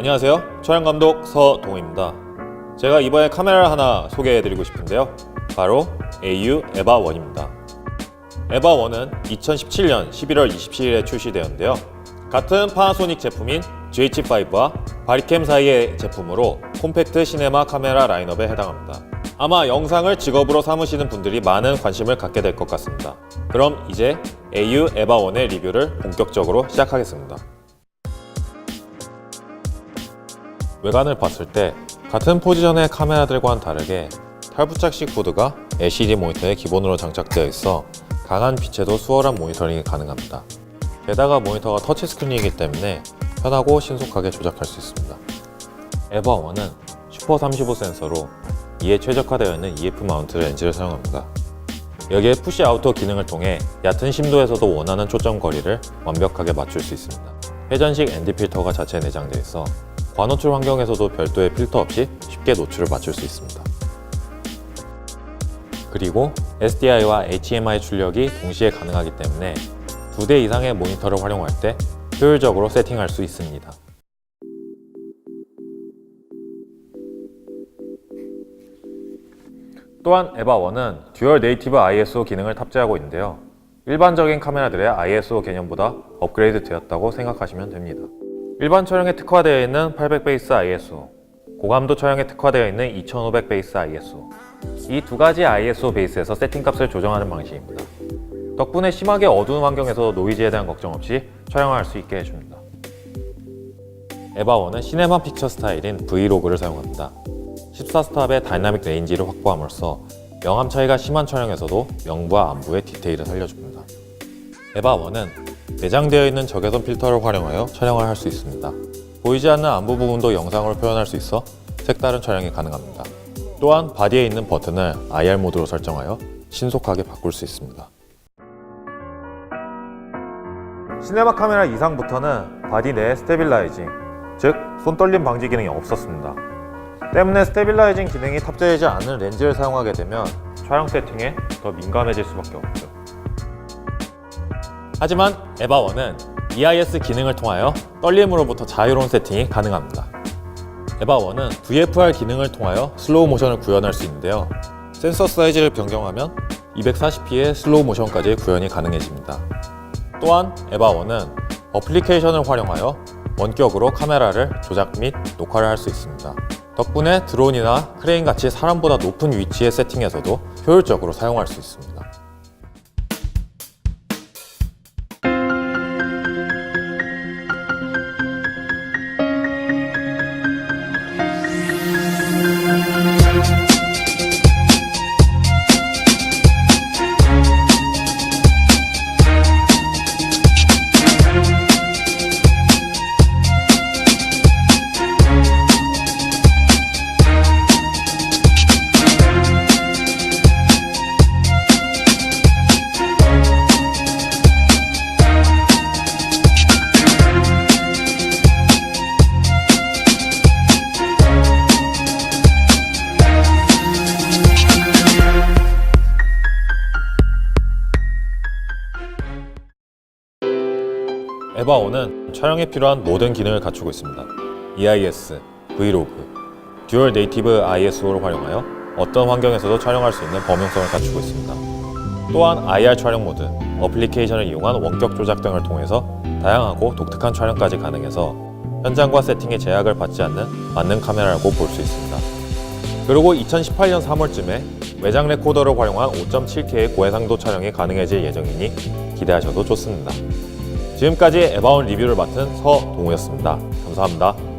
안녕하세요. 촬영 감독 서동호입니다. 제가 이번에 카메라를 하나 소개해드리고 싶은데요. 바로 AU 에바1입니다. 에바1은 2017년 11월 27일에 출시되었는데요. 같은 파나소닉 제품인 GH5와 바리캠 사이의 제품으로 콤팩트 시네마 카메라 라인업에 해당합니다. 아마 영상을 직업으로 삼으시는 분들이 많은 관심을 갖게 될 것 같습니다. 그럼 이제 AU 에바1의 리뷰를 본격적으로 시작하겠습니다. 외관을 봤을 때 같은 포지션의 카메라들과는 다르게 탈부착식 보드가 LCD 모니터에 기본으로 장착되어 있어 강한 빛에도 수월한 모니터링이 가능합니다. 게다가 모니터가 터치스크린이기 때문에 편하고 신속하게 조작할 수 있습니다. 에바1은 슈퍼 35 센서로 이에 최적화되어 있는 EF 마운트 렌즈를 사용합니다. 여기에 푸시 아우터 기능을 통해 얕은 심도에서도 원하는 초점 거리를 완벽하게 맞출 수 있습니다. 회전식 ND 필터가 자체에 내장되어 있어 과노출 환경에서도 별도의 필터 없이 쉽게 노출을 맞출 수 있습니다. 그리고 SDI와 HDMI 출력이 동시에 가능하기 때문에 두 대 이상의 모니터를 활용할 때 효율적으로 세팅할 수 있습니다. 또한 에바1은 듀얼 네이티브 ISO 기능을 탑재하고 있는데요. 일반적인 카메라들의 ISO 개념보다 업그레이드 되었다고 생각하시면 됩니다. 일반 촬영에 특화되어 있는 800 베이스 ISO, 고감도 촬영에 특화되어 있는 2500 베이스 ISO. 이 두 가지 ISO 베이스에서 세팅 값을 조정하는 방식입니다. 덕분에 심하게 어두운 환경에서 노이즈에 대한 걱정 없이 촬영할 수 있게 해줍니다. 에바1은 시네마 픽처 스타일인 브이로그를 사용합니다. 14스탑의 다이나믹 레인지를 확보함으로써 명암 차이가 심한 촬영에서도 명부와 안부의 디테일을 살려줍니다. 에바1은 내장되어 있는 적외선 필터를 활용하여 촬영을 할 수 있습니다. 보이지 않는 안부 부분도 영상으로 표현할 수 있어 색다른 촬영이 가능합니다. 또한 바디에 있는 버튼을 IR 모드로 설정하여 신속하게 바꿀 수 있습니다. 시네마 카메라 이상부터는 바디 내 스테빌라이징, 즉 손떨림 방지 기능이 없었습니다. 때문에 스테빌라이징 기능이 탑재되지 않은 렌즈를 사용하게 되면 촬영 세팅에 더 민감해질 수밖에 없죠. 하지만 에바1은 EIS 기능을 통하여 떨림으로부터 자유로운 세팅이 가능합니다. 에바1은 VFR 기능을 통하여 슬로우 모션을 구현할 수 있는데요. 센서 사이즈를 변경하면 240p의 슬로우 모션까지 구현이 가능해집니다. 또한 에바1은 어플리케이션을 활용하여 원격으로 카메라를 조작 및 녹화를 할 수 있습니다. 덕분에 드론이나 크레인 같이 사람보다 높은 위치의 세팅에서도 효율적으로 사용할 수 있습니다. 에바5는 촬영에 필요한 모든 기능을 갖추고 있습니다. EIS, 브이로그, 듀얼 네이티브 ISO를 활용하여 어떤 환경에서도 촬영할 수 있는 범용성을 갖추고 있습니다. 또한 IR 촬영 모드, 어플리케이션을 이용한 원격 조작 등을 통해서 다양하고 독특한 촬영까지 가능해서 현장과 세팅에 제약을 받지 않는 만능 카메라라고 볼 수 있습니다. 그리고 2018년 3월쯤에 외장 레코더를 활용한 5.7K의 고해상도 촬영이 가능해질 예정이니 기대하셔도 좋습니다. 지금까지 에바온 리뷰를 맡은 서동우였습니다. 감사합니다.